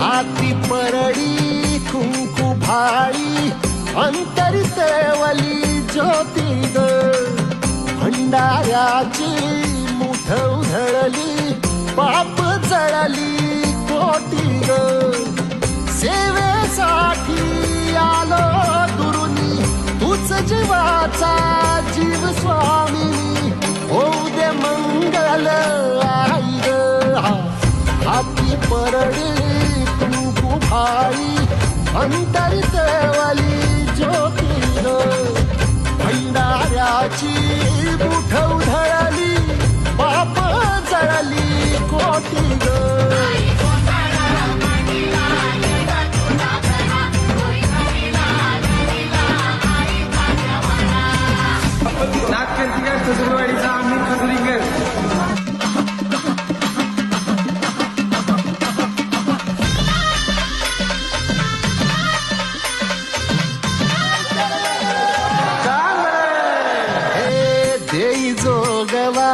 हाती परळी कुंकू भाळी अंतरितवली ज्योती ग भंडाऱ्याची मुठ उधळली पाप जळली कोटी ग सेवेसाठी आलो दुरुनी तूच जीवाचा जीव स्वामी अंतरितवली ज्योती ग भंडाऱ्याची मुठ उधळली पाप जळली कोटी ग नागकर्तिका आम्ही खजुरीकर जोगवा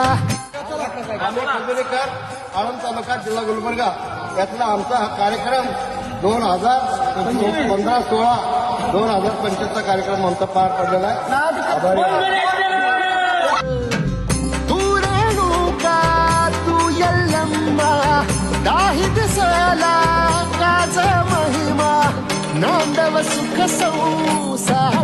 आम्ही खंदुरीकर आळंद तालुका जिल्हा गुलबर्गा यातला आमचा हा कार्यक्रम दोन हजार पंधरा सोळा दोन हजार पंचवीसचा कार्यक्रम आमचा पार पडलेला आहे आभारी आहे. तू रेणुका तू यल्लम्मा दाही दिसला काज महिमा नांदव सुख संसारी